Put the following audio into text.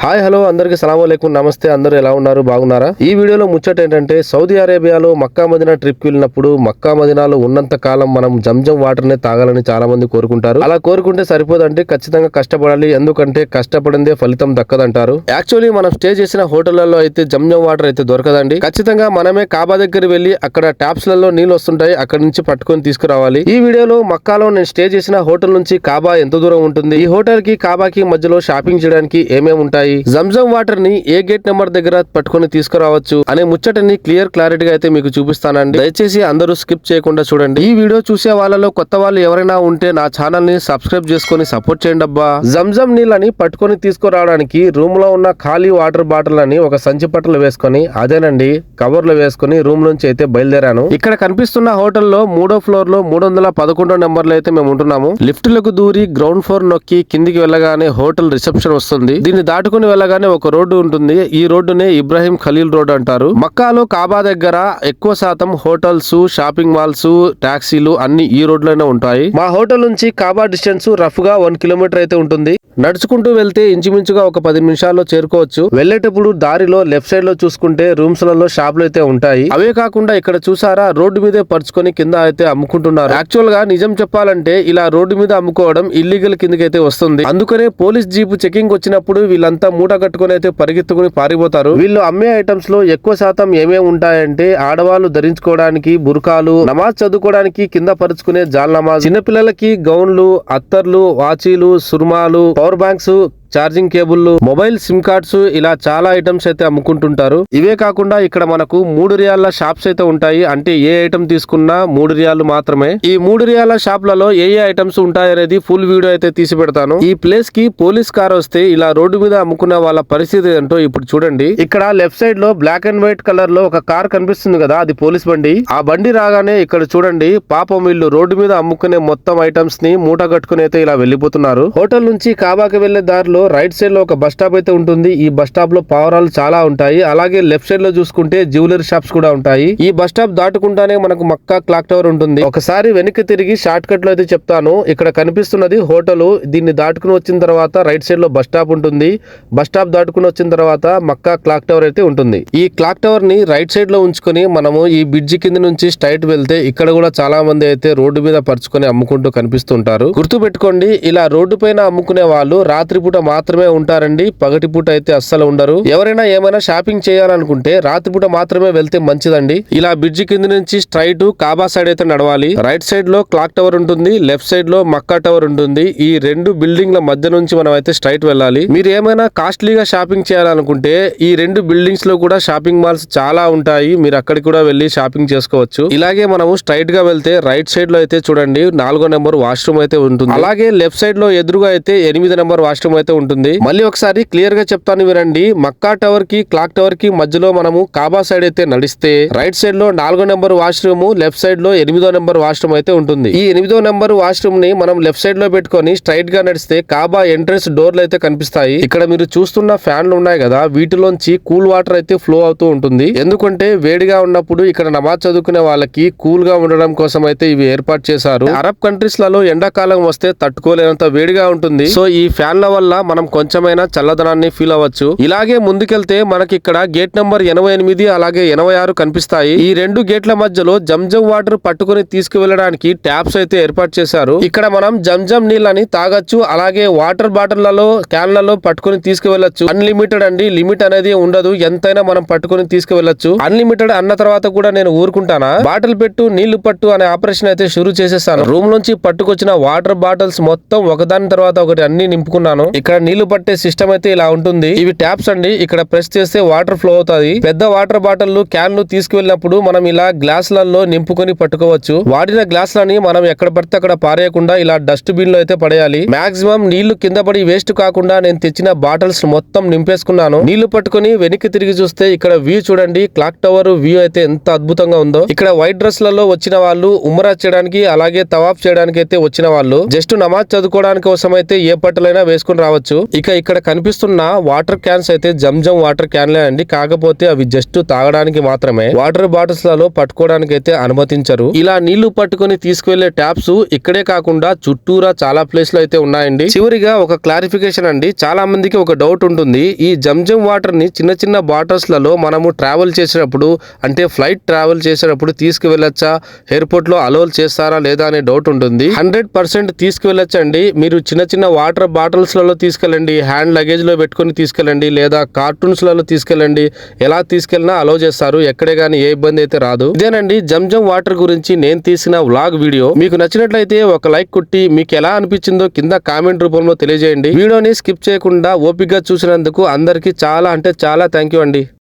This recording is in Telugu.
హాయ్ హలో అందరికి సలాంలేకం నమస్తే అందరూ ఎలా ఉన్నారు? బాగున్నారా? ఈ వీడియోలో ముచ్చట ఏంటంటే సౌదీ అరేబియాలో మక్కా మదినా ట్రిప్ వెళ్ళినప్పుడు మక్కా మదినాలో ఉన్నంత కాలం మనం జంజం వాటర్ నే తాగాలని చాలా మంది కోరుకుంటారు. అలా కోరుకుంటే సరిపోదంటే ఖచ్చితంగా కష్టపడాలి. ఎందుకంటే కష్టపడిందే ఫలితం దక్కదంటారు. యాక్చువల్లీ మనం స్టే చేసిన హోటళ్ళలో అయితే జంజం వాటర్ అయితే దొరకదండి. ఖచ్చితంగా మనమే కాబా దగ్గర వెళ్ళి అక్కడ ట్యాప్స్లలో నీళ్ళు వస్తుంటాయి. అక్కడ నుంచి పట్టుకొని తీసుకురావాలి. ఈ వీడియోలో మక్కాలో నేను స్టే చేసిన హోటల్ నుంచి కాబా ఎంత దూరం ఉంటుంది? ఈ హోటల్కి కాబాకి మధ్యలో షాపింగ్ చేయడానికి ఏమేమి ఉంటాయి? జంజం వాటర్ని ఏ గేట్ నెంబర్ దగ్గర పట్టుకొని తీసుకురావచ్చు అనే ముచ్చటని క్లియర్ క్లారిటీగా అయితే మీకు చూపిస్తానండి. దయచేసి అందరూ స్కిప్ చేయకుండా చూడండి. ఈ వీడియో చూసే వాళ్ళలో కొత్త వాళ్ళు ఎవరైనా ఉంటే నా ఛానల్ని సబ్స్క్రైబ్ చేసుకొని సపోర్ట్ చేయండి అబ్బా. జంజం నీళ్ళని పట్టుకొని తీసుకురావడానికి రూమ్లో ఉన్న ఖాళీ వాటర్ బాటిల్ అని ఒక సంచి పట్టలు వేసుకొని అదేనండి కవర్లో వేసుకొని రూమ్ నుంచి అయితే బయలుదేరాను. ఇక్కడ కనిపిస్తున్న హోటల్లో మూడో ఫ్లోర్లో మూడు వందల పదకొండో నెంబర్లో అయితే మేము ఉంటున్నాము. లిఫ్ట్లకు దూరి గ్రౌండ్ ఫ్లోర్ నొక్కి కిందికి వెళ్ళగానే హోటల్ రిసెప్షన్ వస్తుంది. దీన్ని దాటు దాటుకుని వెళ్ళగానే ఒక రోడ్డు ఉంటుంది. ఈ రోడ్డునే ఇబ్రాహీం ఖలీల్ రోడ్ అంటారు. మక్కాలో కాబా దగ్గర ఎక్కువ శాతం హోటల్స్ షాపింగ్ మాల్స్ టాక్సీలు అన్ని ఈ రోడ్లోనే ఉంటాయి. మా హోటల్ నుంచి కాబా డిస్టెన్స్ రఫ్గా వన్ కిలోమీటర్ అయితే ఉంటుంది. నడుచుకుంటూ వెళ్తే ఇంచుమించుగా ఒక పది నిమిషాల్లో చేరుకోవచ్చు. వెళ్ళేటప్పుడు దారిలో లెఫ్ట్ సైడ్లో చూసుకుంటే రూమ్స్లలో షాపులు అయితే ఉంటాయి. అవే కాకుండా ఇక్కడ చూసారా రోడ్డు మీదే పరుచుకొని కింద అయితే అమ్ముకుంటున్నారు. యాక్చువల్గా నిజం చెప్పాలంటే ఇలా రోడ్డు మీద అమ్ముకోవడం ఇల్లీగల్ కిందకైతే అయితే వస్తుంది. అందుకనే పోలీస్ జీప్ చెకింగ్ వచ్చినప్పుడు వీళ్ళంతా మూట కట్టుకొని అయితే పరిగెత్తుకుని పారిపోతారు. వీళ్ళు అమ్మే ఐటమ్స్లో ఎక్కువ శాతం ఏమేమి ఉంటాయంటే ఆడవాళ్ళు ధరించుకోవడానికి బుర్కాలు నమాజ్ చదువుకోవడానికి కింద పరుచుకునే జాల్ నమాజ్ చిన్నపిల్లలకి గౌన్లు అత్తర్లు వాచీలు సుర్మాలు power banks charging cable mobile SIM cards ఇలా చాలా ఐటమ్స్ అయితే అమ్ముకుంటుంటారు. ఇవే కాకుండా ఇక్కడ మనకు మూడు రియాల షాప్స్ అయితే ఉంటాయి. అంటే ఏ ఐటమ్ తీసుకున్నా మూడు రియాలు మాత్రమే. ఈ మూడు రియాల షాప్లలో ఏ ఏ ఐటమ్స్ ఉంటాయనేది ఫుల్ వీడియో అయితే తీసి పెడతాను. ఈ ప్లేస్కి పోలీస్ కార్ వస్తే ఇలా రోడ్డు మీద అమ్ముకునే వాళ్ళ పరిస్థితి ఏంటో ఇప్పుడు చూడండి. ఇక్కడ లెఫ్ట్ సైడ్లో బ్లాక్ అండ్ వైట్ కలర్లో ఒక కార్ కనిపిస్తుంది కదా అది పోలీస్ బండి. ఆ బండి రాగానే ఇక్కడ చూడండి పాపం వీళ్ళు రోడ్డు మీద అమ్ముకునే మొత్తం ఐటమ్స్ని మూట కట్టుకుని అయితే ఇలా వెళ్ళిపోతున్నారు. హోటల్ నుంచి కాబాకి వెళ్ళే దారిలో రైట్ సైడ్లో ఒక బస్ స్టాప్ అయితే ఉంటుంది. ఈ బస్ స్టాప్లో పావురాలు చాలా ఉంటాయి. అలాగే లెఫ్ట్ సైడ్లో చూసుకుంటే జ్యువెలరీ షాప్స్ కూడా ఉంటాయి. ఈ బస్ స్టాప్ దాటుకుంటానే మనకు మక్కా క్లాక్ టవర్ ఉంటుంది. ఒకసారి వెనక్కి తిరిగి షార్ట్ కట్లో అయితే చెప్తాను. ఇక్కడ కనిపిస్తున్నది హోటల్. దీన్ని దాటుకుని వచ్చిన తర్వాత రైట్ సైడ్లో బస్ స్టాప్ ఉంటుంది. బస్ స్టాప్ దాటుకుని వచ్చిన తర్వాత మక్కా క్లాక్ టవర్ అయితే ఉంటుంది. ఈ క్లాక్ టవర్ని రైట్ సైడ్లో ఉంచుకొని మనము ఈ బ్రిడ్జి కింద నుంచి స్ట్రైట్ వెళ్తే ఇక్కడ కూడా చాలా మంది అయితే రోడ్డు మీద పరుచుకొని అమ్ముకుంటూ కనిపిస్తుంటారు. గుర్తు పెట్టుకోండి ఇలా రోడ్డు పైన అమ్ముకునే వాళ్ళు రాత్రిపూట మాత్రమే ఉంటారండి. పగటిపూట అయితే అస్సలు ఉండరు. ఎవరైనా ఏమైనా షాపింగ్ చేయాలనుకుంటే రాత్రిపూట మాత్రమే వెళ్తే మంచిదండి. ఇలా బ్రిడ్జి కింద నుంచి స్ట్రైట్ కాబా సైడ్ అయితే నడవాలి. రైట్ సైడ్లో క్లాక్ టవర్ ఉంటుంది. లెఫ్ట్ సైడ్లో మక్కా టవర్ ఉంటుంది. ఈ రెండు బిల్డింగ్ల మధ్య నుంచి మనం అయితే స్ట్రైట్ వెళ్ళాలి. మీరు ఏమైనా కాస్ట్లీగా షాపింగ్ చేయాలనుకుంటే ఈ రెండు బిల్డింగ్స్లో కూడా షాపింగ్ మాల్స్ చాలా ఉంటాయి. మీరు అక్కడికి కూడా వెళ్ళి షాపింగ్ చేసుకోవచ్చు. ఇలాగే మనము స్ట్రైట్గా వెళ్తే రైట్ సైడ్లో అయితే చూడండి. నాలుగో నెంబర్ వాష్రూమ్ అయితే ఉంటుంది. అలాగే లెఫ్ట్ సైడ్లో ఎదురుగా అయితే ఎనిమిది నెంబర్ వాష్రూమ్ అయితే ఉంటుంది. మళ్ళీ ఒకసారి క్లియర్గా చెప్తాను వినండి. మక్కా టవర్కి క్లాక్ టవర్కి మధ్యలో మనము కాబా సైడ్ అయితే నడిస్తే రైట్ సైడ్లో నాలుగో నెంబర్ వాష్రూమ్ లెఫ్ట్ సైడ్లో ఎనిమిదో నెంబర్ వాష్రూమ్ అయితే ఉంటుంది. ఈ ఎనిమిదో నెంబర్ వాష్రూమ్ని మనం లెఫ్ట్ సైడ్లో పెట్టుకొని స్ట్రైట్గా నడిస్తే కాబా ఎంట్రన్స్ డోర్లు అయితే కనిపిస్తాయి. ఇక్కడ మీరు చూస్తున్న ఫ్యాన్లు ఉన్నాయి కదా వీటిలోంచి కూల్ వాటర్ అయితే ఫ్లో అవుతూ ఉంటుంది. ఎందుకంటే వేడిగా ఉన్నప్పుడు ఇక్కడ నమాజ్ చదువుకునే వాళ్ళకి కూల్గా ఉండడం కోసం అయితే ఇవి ఏర్పాటు చేశారు. అరబ్ కంట్రీస్లలో ఎండాకాలం వస్తే తట్టుకోలేనంత వేడిగా ఉంటుంది. సో ఈ ఫ్యాన్ల వల్ల మనం కొంచెమైనా చల్లదనాన్ని ఫీల్ అవ్వచ్చు. ఇలాగే ముందుకెళ్తే మనకి ఇక్కడ గేట్ నెంబర్ ఎనభై ఎనిమిది అలాగే ఎనభై ఆరు కనిపిస్తాయి. ఈ రెండు గేట్ల మధ్యలో జంజం వాటర్ పట్టుకుని తీసుకువెళ్ళడానికి ట్యాప్స్ అయితే ఏర్పాటు చేశారు. ఇక్కడ మనం జంజం నీళ్ళని తాగొచ్చు అలాగే వాటర్ బాటిళ్ళలో క్యాన్లలో పట్టుకుని తీసుకువెళ్ళొచ్చు. అన్లిమిటెడ్ అండి లిమిట్ అనేది ఉండదు ఎంతైనా మనం పట్టుకుని తీసుకువెళ్ళొచ్చు. అన్లిమిటెడ్ అన్న తర్వాత కూడా నేను ఊరుకుంటానా? బాటిల్ పెట్టు నీళ్ళు పట్టు అనే ఆపరేషన్ అయితే షురూ చేసేసాను. రూమ్ నుంచి పట్టుకొచ్చిన వాటర్ బాటిల్స్ మొత్తం ఒకదాని తర్వాత ఒకటి అన్ని నింపుకున్నాను. ఇక్కడ ఇక్కడ నీళ్ళు పట్టే సిస్టమ్ అయితే ఇలా ఉంటుంది. ఇవి ట్యాప్స్ అండి. ఇక్కడ ప్రెస్ చేస్తే వాటర్ ఫ్లో అవుతుంది. పెద్ద వాటర్ బాటిల్ క్యాన్లు తీసుకువెళ్ళినప్పుడు మనం ఇలా గ్లాసులలో నింపుకొని పట్టుకోవచ్చు. వాడిన గ్లాసులని మనం ఎక్కడ పడితే అక్కడ పారేయకుండా ఇలా డస్ట్ బిన్లో అయితే పడేయాలి. మాక్సిమం నీళ్ళు కింద పడి వేస్ట్ కాకుండా నేను తెచ్చిన బాటిల్స్ మొత్తం నింపేసుకున్నాను. నీళ్ళు పట్టుకొని వెనక్కి తిరిగి చూస్తే ఇక్కడ వ్యూ చూడండి. క్లాక్ టవర్ వ్యూ అయితే ఎంత అద్భుతంగా ఉందో. ఇక్కడ వైట్ డ్రెస్లలో వచ్చిన వాళ్ళు ఉమరా చేయడానికి అలాగే తవాఫ్ చేయడానికి అయితే వచ్చిన వాళ్ళు. జస్ట్ నమాజ్ చదువుకోవడానికి కోసం అయితే ఏ బట్టలైనా వేసుకుని రావచ్చు. చెప్పొచ్చు ఇక ఇక్కడ కనిపిస్తున్న వాటర్ క్యాన్స్ అయితే జంజం వాటర్ క్యాన్లే అండి. కాకపోతే అవి జస్ట్ తాగడానికి మాత్రమే. వాటర్ బాటిల్స్లలో పట్టుకోవడానికి అయితే అనుమతించరు. ఇలా నీళ్ళు పట్టుకొని తీసుకువెళ్ళే ట్యాప్స్ ఇక్కడే కాకుండా చుట్టూరా చాలా ప్లేస్లో అయితే ఉన్నాయండి. చివరిగా ఒక క్లారిఫికేషన్ అండి. చాలా మందికి ఒక డౌట్ ఉంటుంది. ఈ జంజం వాటర్ని చిన్న చిన్న బాటిల్స్లలో మనము ట్రావెల్ చేసేటప్పుడు అంటే ఫ్లైట్ ట్రావెల్ చేసేటప్పుడు తీసుకువెళ్ళొచ్చా? ఎయిర్పోర్ట్లో అలోల్ చేస్తారా లేదా అనే డౌట్ ఉంటుంది. హండ్రెడ్ పర్సెంట్ తీసుకువెళ్ళొచ్చండి. మీరు చిన్న చిన్న వాటర్ బాటిల్స్లలో తీసుకెళ్ళండి హ్యాండ్ లగేజ్లో పెట్టుకొని తీసుకెళ్ళండి లేదా కార్టూన్స్లలో తీసుకెళ్ళండి ఎలా తీసుకెళ్ళినా అలో చేస్తారు ఎక్కడే కానీ ఏ ఇబ్బంది అయితే రాదు. ఇదేనండి జంజం వాటర్ గురించి నేను తీసిన వ్లాగ్ వీడియో. మీకు నచ్చినట్లయితే ఒక లైక్ కొట్టి మీకు ఎలా అనిపించిందో కింద కామెంట్ రూపంలో తెలియజేయండి. వీడియోని స్కిప్ చేయకుండా ఓపిక్గా చూసినందుకు అందరికీ చాలా అంటే చాలా థ్యాంక్ యూ అండి.